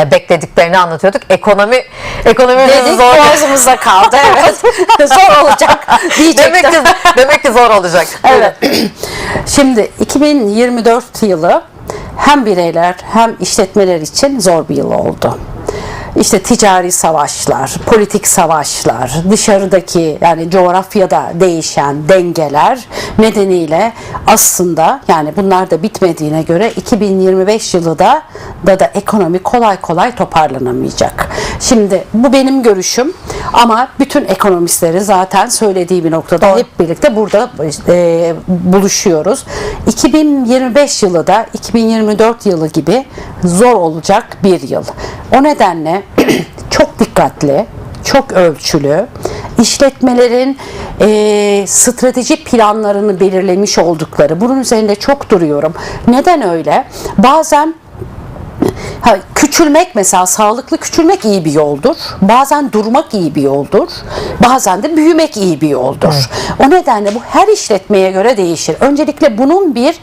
e, beklediklerini anlatıyorduk. Ekonomi ekonomi Dedik zor. boğazımızda kaldı. Evet. Zor olacak diyecektim. demek ki demek ki zor olacak. Evet. Şimdi 2024 yılı hem bireyler hem işletmeler için zor bir yıl oldu. İşte ticari savaşlar, politik savaşlar, dışarıdaki yani coğrafyada değişen dengeler nedeniyle aslında yani bunlar da bitmediğine göre 2025 yılı da da da ekonomi kolay kolay toparlanamayacak. Şimdi bu benim görüşüm ama bütün ekonomistlerin zaten söylediği bir noktada hep birlikte burada e, buluşuyoruz. 2025 yılı da 2024 yılı gibi zor olacak bir yıl. O nedenle çok dikkatli, çok ölçülü, işletmelerin e, strateji planlarını belirlemiş oldukları, bunun üzerinde çok duruyorum. Neden öyle? Bazen Ha, küçülmek mesela sağlıklı küçülmek iyi bir yoldur. Bazen durmak iyi bir yoldur. Bazen de büyümek iyi bir yoldur. O nedenle bu her işletmeye göre değişir. Öncelikle bunun bir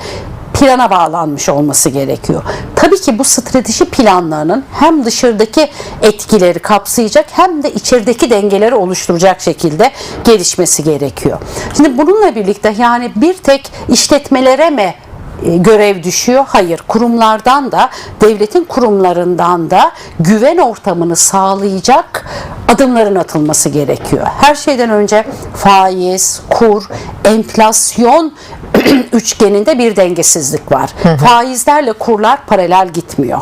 plana bağlanmış olması gerekiyor. Tabii ki bu strateji planlarının hem dışarıdaki etkileri kapsayacak hem de içerideki dengeleri oluşturacak şekilde gelişmesi gerekiyor. Şimdi bununla birlikte yani bir tek işletmelere mi görev düşüyor. Hayır, kurumlardan da, devletin kurumlarından da güven ortamını sağlayacak adımların atılması gerekiyor. Her şeyden önce faiz, kur, enflasyon üçgeninde bir dengesizlik var. Faizlerle kurlar paralel gitmiyor.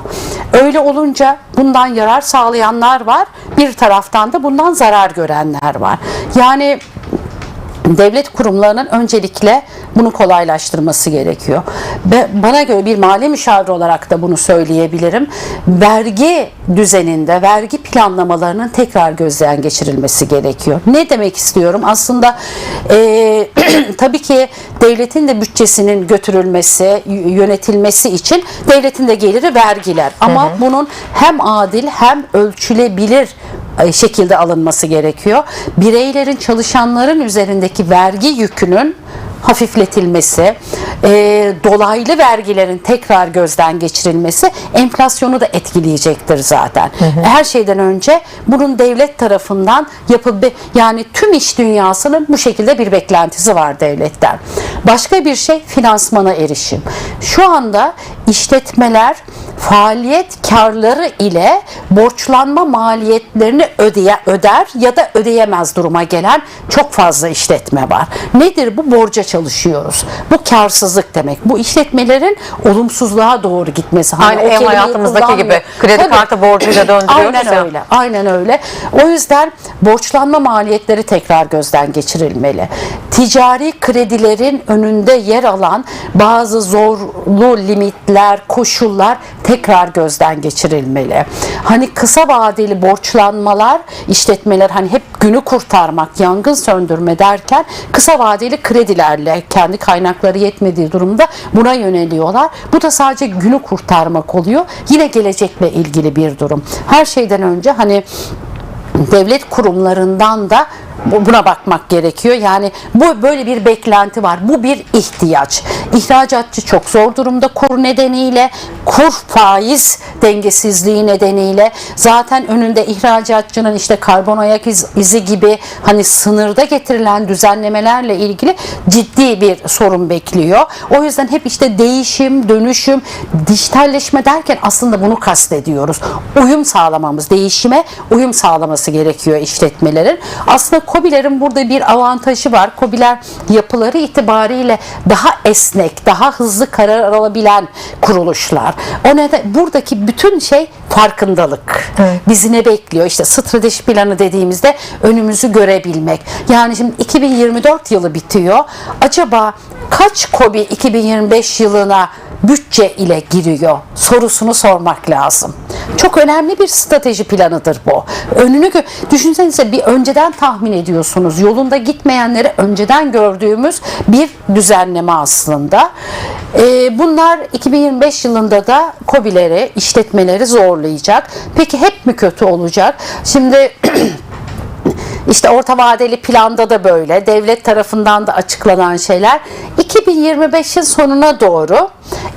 Öyle olunca bundan yarar sağlayanlar var, bir taraftan da bundan zarar görenler var. Yani devlet kurumlarının öncelikle bunu kolaylaştırması gerekiyor. Ve bana göre bir mali müşavir olarak da bunu söyleyebilirim. Vergi düzeninde, vergi planlamalarının tekrar gözden geçirilmesi gerekiyor. Ne demek istiyorum? Aslında e, tabii ki devletin de bütçesinin götürülmesi, yönetilmesi için devletin de geliri vergiler. Ama bunun hem adil hem ölçülebilir şekilde alınması gerekiyor. Bireylerin, çalışanların üzerindeki vergi yükünün hafifletilmesi, e, dolaylı vergilerin tekrar gözden geçirilmesi enflasyonu da etkileyecektir zaten. Her şeyden önce bunun devlet tarafından yapıp yani tüm iş dünyasının bu şekilde bir beklentisi var devletten. Başka bir şey finansmana erişim. Şu anda işletmeler faaliyet karları ile borçlanma maliyetlerini ödeye, öder ya da ödeyemez duruma gelen çok fazla işletme var. Nedir bu? Borca çalışıyoruz. Bu karsızlık demek. Bu işletmelerin olumsuzluğa doğru gitmesi. Hani Aynı ev hayatımızdaki gibi kredi Tabii. kartı borcuyla döndürüyoruz Aynen ya. öyle. Aynen öyle. O yüzden borçlanma maliyetleri tekrar gözden geçirilmeli. Ticari kredilerin önünde yer alan bazı zorlu limitler, koşullar tekrar gözden geçirilmeli. Hani kısa vadeli borçlanmalar, işletmeler hani hep günü kurtarmak, yangın söndürme derken kısa vadeli kredilerle kendi kaynakları yetmediği durumda buna yöneliyorlar. Bu da sadece günü kurtarmak oluyor. Yine gelecekle ilgili bir durum. Her şeyden önce hani devlet kurumlarından da buna bakmak gerekiyor. Yani bu böyle bir beklenti var. Bu bir ihtiyaç. İhracatçı çok zor durumda kur nedeniyle, kur faiz dengesizliği nedeniyle zaten önünde ihracatçının işte karbon ayak iz- izi gibi hani sınırda getirilen düzenlemelerle ilgili ciddi bir sorun bekliyor. O yüzden hep işte değişim, dönüşüm, dijitalleşme derken aslında bunu kastediyoruz. Uyum sağlamamız, değişime uyum sağlaması gerekiyor işletmelerin. Aslında KOBİ'lerin burada bir avantajı var. KOBİ'ler yapıları itibariyle daha esnek, daha hızlı karar alabilen kuruluşlar. O neden buradaki bütün şey farkındalık. Bizi ne bekliyor? İşte strateji planı dediğimizde önümüzü görebilmek. Yani şimdi 2024 yılı bitiyor. Acaba kaç KOBİ 2025 yılına bütçe ile giriyor sorusunu sormak lazım. Çok önemli bir strateji planıdır bu. Önünü düşünsenize bir önceden tahmin ediyorsunuz. Yolunda gitmeyenleri önceden gördüğümüz bir düzenleme aslında. Ee, bunlar 2025 yılında da KOBİ'leri, işletmeleri zorlayacak. Peki hep mi kötü olacak? Şimdi İşte orta vadeli planda da böyle, devlet tarafından da açıklanan şeyler. 2025'in sonuna doğru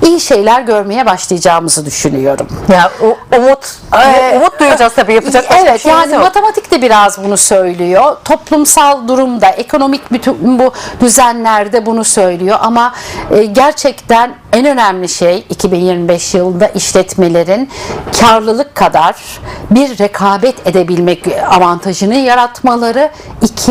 iyi şeyler görmeye başlayacağımızı düşünüyorum. Ya umut Ee, umut duyacağız tabii yapacak bir Evet şeyimiz yani yok. matematik de biraz bunu söylüyor. Toplumsal durumda, ekonomik bütün bu düzenlerde bunu söylüyor ama e, gerçekten en önemli şey 2025 yılında işletmelerin karlılık kadar bir rekabet edebilmek avantajını yaratmaları. iki